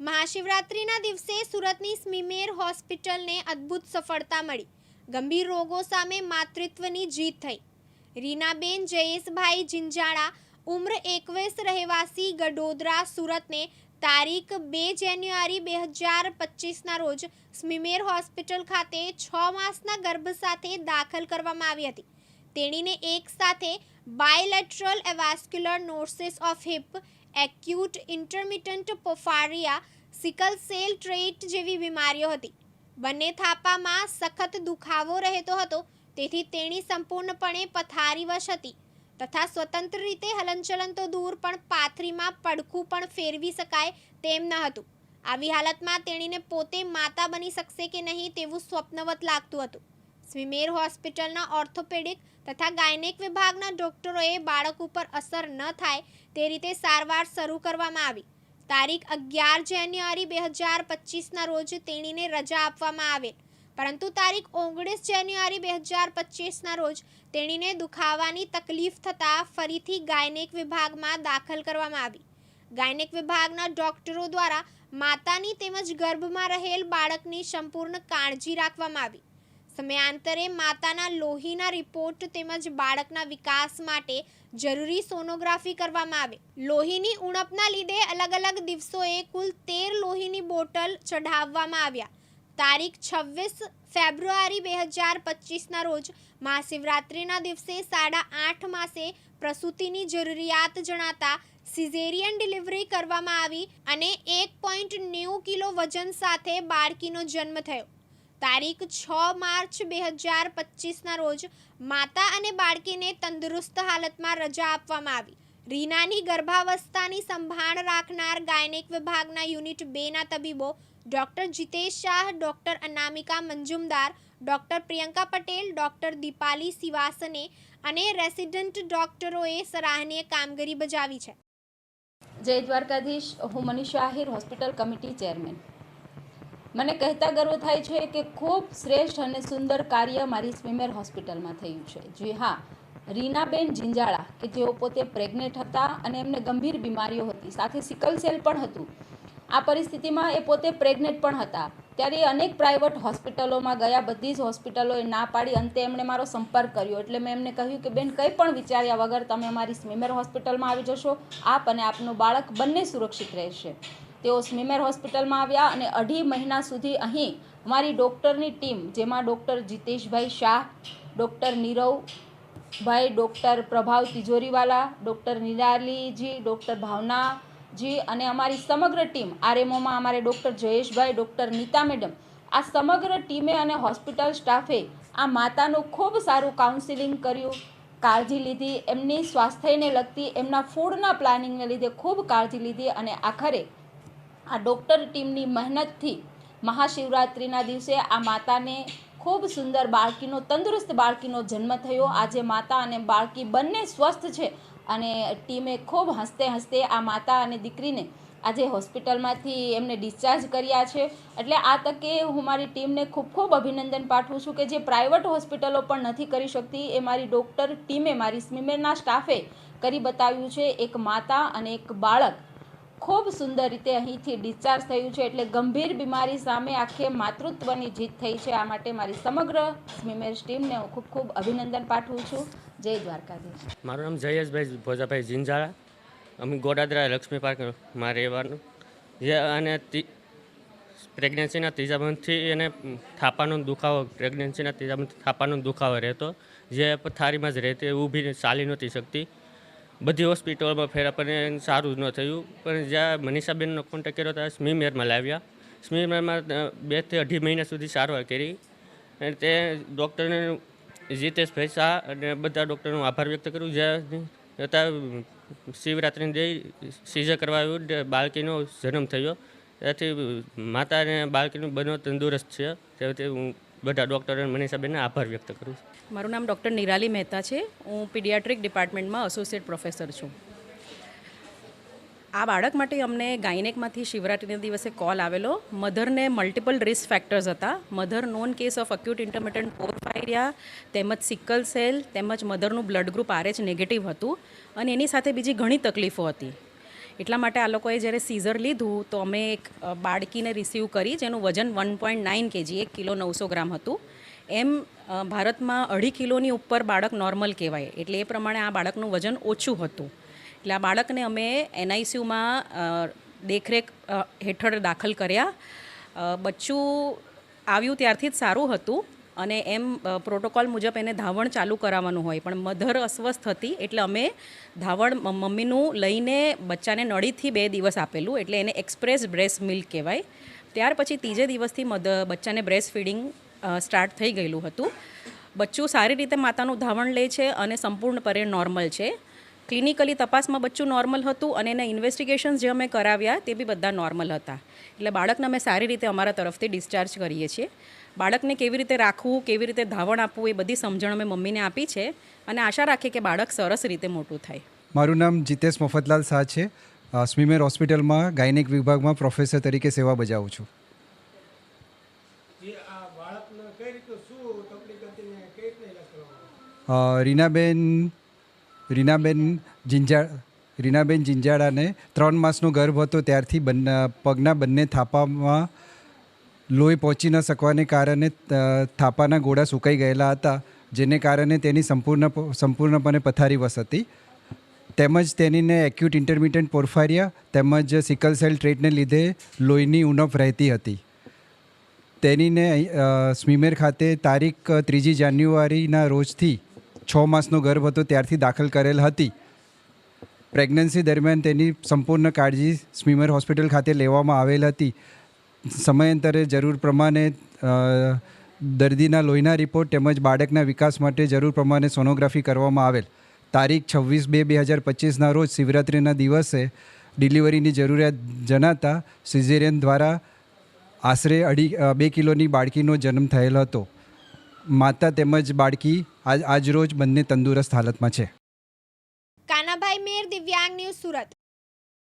મહાશિવરાત્રિના દિવસે સુરતની સ્મીમેર હોસ્પિટલને અદ્ભુત સફળતા મળી. ગંભીર રોગો સામે માતૃત્વની જીત થઈ. રીનાબેન જયેશભાઈ જિંજાળા, ઉમ્ર એકવીસ રહેવાસી ગડોદરા, સુરતને તારીખ બે જાન્યુઆરી બે હજાર પચીસના રોજ સ્મીમેર હોસ્પિટલ ખાતે છ માસના ગર્ભ સાથે દાખલ કરવામાં આવી હતી. તેણીને એક સાથે bilateral avascular necrosis of hip acute intermittent porphyria sickle cell trait જેવી બીમારીઓ હતી. બંને થાપામાં સખત દુખાવો રહેતો હતો, તેથી તેણી સંપૂર્ણપણે પથારીવશ હતી તથા સ્વતંત્ર રીતે હલનચલન તો દૂર, પણ પાથરીમાં પડખું પણ ફેરવી શકાય તેમ ન હતું. આવી હાલતમાં તેણીને પોતે માતા બની શકશે કે નહીં તેવું સ્વપ્નવત લાગતું હતું. સ્વીમેર હોસ્પિટલના ઓર્થોપેડિક તથા ગાયનેક વિભાગના ડોક્ટરોએ બાળક ઉપર અસર ન થાય તે રીતે સારવાર શરૂ કરવામાં આવી. તારીખ અગિયાર જાન્યુઆરી બે હજાર પચીસના રોજ તેણીને રજા આપવામાં આવેલ. પરંતુ તારીખ ઓગણીસ જાન્યુઆરી બે હજાર પચીસના રોજ તેણીને દુખાવાની તકલીફ થતાં ફરીથી ગાયનેક વિભાગમાં દાખલ કરવામાં આવી. ગાયનેક વિભાગના ડોક્ટરો દ્વારા માતાની તેમજ ગર્ભમાં રહેલ બાળકની સંપૂર્ણ કાળજી રાખવામાં આવી. સમયાંતરે માતાના લોહીના રિપોર્ટ તેમજ બાળકના વિકાસ માટે જરૂરી સોનોગ્રાફી કરવામાં આવે. લોહીની ઉણપના લીધે અલગ અલગ દિવસોએ કુલ તેર લોહીની બોટલ ચઢાવવામાં આવ્યા. તારીખ છવ્વીસ ફેબ્રુઆરી બે હજાર પચીસના રોજ મહાશિવરાત્રિના દિવસે સાડા આઠ માસે પ્રસૂતિની જરૂરિયાત જણાતા સિઝેરિયન ડિલિવરી કરવામાં આવી અને એક પોઈન્ટ નેવું કિલો વજન સાથે બાળકીનો જન્મ થયો. તારીખ છ માર્ચ બે હજાર પચીસના રોજ માતા અને બાળકીને તંદુરસ્ત હાલતમાં રજા આપવામાં આવી. રીનાની ગર્ભાવસ્થાની સંભાળ રાખનાર ગાયનેક વિભાગના યુનિટ બેના તબીબો doctor Jitesh Shah, doctor Anamika Manjumdar, doctor Priyanka Patel, doctor Deepali સિવાસને અને રેસિડન્ટ ડોક્ટરોએ સરાહનીય કામગીરી બજાવી છે. જય દ્વારકાધીશ. હું Manish Ahir, hospital committee chairman. મને કહેતા ગર્વ થાય છે કે ખૂબ શ્રેષ્ઠ અને સુંદર કાર્ય મારી સ્વિમેર હોસ્પિટલમાં થયું છે. જી હા, રીનાબેન જિંજાળા, કે જેઓ પોતે પ્રેગ્નેન્ટ હતા અને એમને ગંભીર બીમારીઓ હતી, સાથે સિકલ સેલ પણ હતું. આ પરિસ્થિતિમાં એ પોતે પ્રેગ્નેન્ટ પણ હતા. ત્યારે અનેક પ્રાઇવેટ હોસ્પિટલોમાં ગયા, બધી જ હોસ્પિટલોએ ના પાડી, અંતે એમણે મારો સંપર્ક કર્યો. એટલે મેં એમને કહ્યું કે, બેન, કંઈ પણ વિચાર્યા વગર તમે અમારી સ્વિમેર હોસ્પિટલમાં આવી જશો. આપ અને આપનું બાળક બંને સુરક્ષિત રહેશે. તેઓ સ્મીમેર હોસ્પિટલમાં આવ્યા અને અઢી મહિના સુધી અહીં અમારી ડૉક્ટરની ટીમ, જેમાં doctor Jiteshbhai Shah, doctor Niravbhai, doctor Prabhav Tijoriwala, doctor નિરાલીજી, doctor ભાવનાજી અને અમારી સમગ્ર ટીમ, આરએમઓમાં અમારે doctor Jayeshbhai, doctor Nita madam, આ સમગ્ર ટીમે અને હોસ્પિટલ સ્ટાફે આ માતાનું ખૂબ સારું કાઉન્સિલિંગ કર્યું, કાળજી લીધી, એમની સ્વાસ્થ્યને લગતી એમના ફૂડના પ્લાનિંગને લીધે ખૂબ કાળજી લીધી અને આખરે આ ડૉક્ટર ટીમની મહેનતથી મહાશિવરાત્રિના દિવસે આ માતાને ખૂબ સુંદર બાળકીનો, તંદુરસ્ત બાળકીનો જન્મ થયો. આજે માતા અને બાળકી બંને સ્વસ્થ છે અને ટીમે ખૂબ હસતે હસતે આ માતા અને દીકરીને આજે હોસ્પિટલમાંથી એમને ડિસ્ચાર્જ કર્યા છે. એટલે આ તકે હું મારી ટીમને ખૂબ ખૂબ અભિનંદન પાઠવું છું કે જે પ્રાઇવેટ હોસ્પિટલો પણ નથી કરી શકતી. એ મારી ડૉક્ટર ટીમે, મારી સ્મિમેરના સ્ટાફે કરી બતાવ્યું છે. એક માતા અને એક બાળક ખૂબ સુંદર રીતે અહીંથી ડિસ્ચાર્જ થયું છે એટલે ગંભીર બીમારી સામે આખે માતૃત્વની જીત થઈ છે. આ માટે મારી સમગ્ર સ્મિમેશ ટીમને હું ખૂબ ખૂબ અભિનંદન પાઠવું છું. જય દ્વારકાધીશ. મારું નામ જયેશભાઈ ભોજાભાઈ જિંજાળા અમે ગોડાદરા લક્ષ્મી પાર્કમાં રહેવાનું. જે અને પ્રેગ્નન્સીના ત્રીજા મંથથી એને થાપાનો દુખાવો, પ્રેગ્નન્સીના ત્રીજા મંથથી થાપાનો દુખાવો રહેતો. જે થારીમાં જ રહેતી ઊભી ચાલી નહોતી શકતી. બધી હોસ્પિટલમાં ફેરા પણ સારું ન થયું. પણ જ્યાં મનીષાબેનનો કોન્ટેક્ટ કર્યો ત્યાં સ્મીમેરમાં લાવ્યા. સ્મીમેરમાં બેથી અઢી મહિના સુધી સારવાર કરી. અને તે ડૉક્ટરને જીતેશભાઈ શાહ અને બધા ડૉક્ટરનો આભાર વ્યક્ત કર્યું જ્યાં હતા શિવરાત્રિને દઈ સીઝર કરવા આવ્યું બાળકીનો જન્મ થયો. ત્યાંથી માતા અને બાળકીનું બનો તંદુરસ્ત છે. તેથી હું બધા ડૉક્ટર અને મનીષાબેનને આભાર વ્યક્ત કરું છું. મારું નામ ડૉક્ટર નિરાલી મહેતા છે. હું પીડિયાટ્રિક ડિપાર્ટમેન્ટમાં એસોસિએટ પ્રોફેસર છું. આ બાળક માટે અમને ગાયનેકમાંથી શિવરાત્રિના દિવસે કોલ આવેલો. મધરને મલ્ટિપલ રિસ્ક ફેક્ટર્સ હતા. Mother known case of acute intermittent porphyria તેમજ સિકલ સેલ તેમજ મધરનું બ્લડ ગ્રુપ આરએચ નેગેટિવ હતું. અને એની સાથે બીજી ઘણી તકલીફો હતી. એટલા માટે આ લોકોએ જ્યારે સીઝર લીધું, તો અમે એક બાળકીને રિસીવ કરી, જેનું વજન વન પોઈન્ટ નાઇન કેજી એક કિલો નવસો ગ્રામ હતું. એમ ભારતમાં અઢી કિલોની ઉપર બાળક નોર્મલ કહેવાય. એટલે એ પ્રમાણે આ બાળકનું વજન ઓછું હતું. એટલે આ બાળકને અમે એનઆઈસીયુમાં દેખરેખ હેઠળ દાખલ કર્યા. બચ્ચું આવ્યું ત્યારથી જ સારું હતું. અને એમ પ્રોટોકોલ મુજબ એને ધાવણ ચાલુ કરાવવાનું હોય. પણ મધર અસ્વસ્થ હતી એટલે અમે ધાવણ મમ્મીનું લઈને બચ્ચાને નળીથી બે દિવસ આપેલું એટલે એને એક્સપ્રેસ બ્રેસ્ટ મિલ્ક કહેવાય. ત્યાર પછી ત્રીજે દિવસથી મધ, બચ્ચાને બ્રેસ્ટ ફીડિંગ સ્ટાર્ટ થઈ ગયેલું હતું. બચ્ચું સારી રીતે માતાનું ધાવણ લે છે અને સંપૂર્ણપણે નોર્મલ છે. ક્લિનિકલી તપાસમાં બચ્ચું નોર્મલ હતું અને એના ઇન્વેસ્ટિગેશન્સ જે અમે કરાવ્યા તે બી બધા નોર્મલ હતા. એટલે બાળકને અમે સારી રીતે અમારા તરફથી ડિસ્ચાર્જ કરીએ છીએ. બાળકને કેવી રીતે રાખવું કેવી રીતે ધાવણ આપવું એ બધી સમજણ અમે મમ્મીને આપી છે અને આશા રાખીએ કે બાળક સરસ રીતે મોટું થાય. મારું નામ જીતેશ મફતલાલ શાહ છે. સ્મીમેર હોસ્પિટલમાં ગાયનિક વિભાગમાં પ્રોફેસર તરીકે સેવા બજાવું છું. રીનાબેન રીનાબેન જિંજાળ રીનાબેન જિંજાળાને ત્રણ માસનો ગર્ભ હતો, ત્યારથી બંને પગના બંને થાપામાં લોહી પહોંચી ન શકવાને કારણે થાપાના ગોળા સુકાઈ ગયેલા હતા, જેને કારણે તેની સંપૂર્ણ સંપૂર્ણપણે પથારીવશ હતી. તેમજ તેનીને એક્યુટ ઇન્ટરમિટન્ટ પોર્ફારિયા તેમજ સિકલ સેલ ટ્રેટને લીધે લોહીની ઉણપ રહેતી હતી. તેનીને સ્મીમેર ખાતે તારીખ, ત્રીજી જાન્યુઆરીના રોજથી છ માસનો ગર્ભ હતો, ત્યારથી દાખલ કરેલ હતી. પ્રેગ્નન્સી દરમિયાન તેની સંપૂર્ણ કાળજી સ્મીમર હોસ્પિટલ ખાતે લેવામાં આવેલ હતી. સમયાંતરે જરૂર પ્રમાણે દર્દીના લોહીના રિપોર્ટ તેમજ બાળકના વિકાસ માટે જરૂર પ્રમાણે સોનોગ્રાફી કરવામાં આવેલ. તારીખ છવ્વીસ બે બે હજાર પચીસના રોજ શિવરાત્રિના દિવસે ડિલિવરીની જરૂરિયાત જણાતા સિઝેરિયન દ્વારા આશરે અઢી બે કિલોની બાળકીનો જન્મ થયેલ હતો. માતા તેમજ બાળકી આજ આજરોજ બંને તંદુરસ્ત હાલતમાં છે.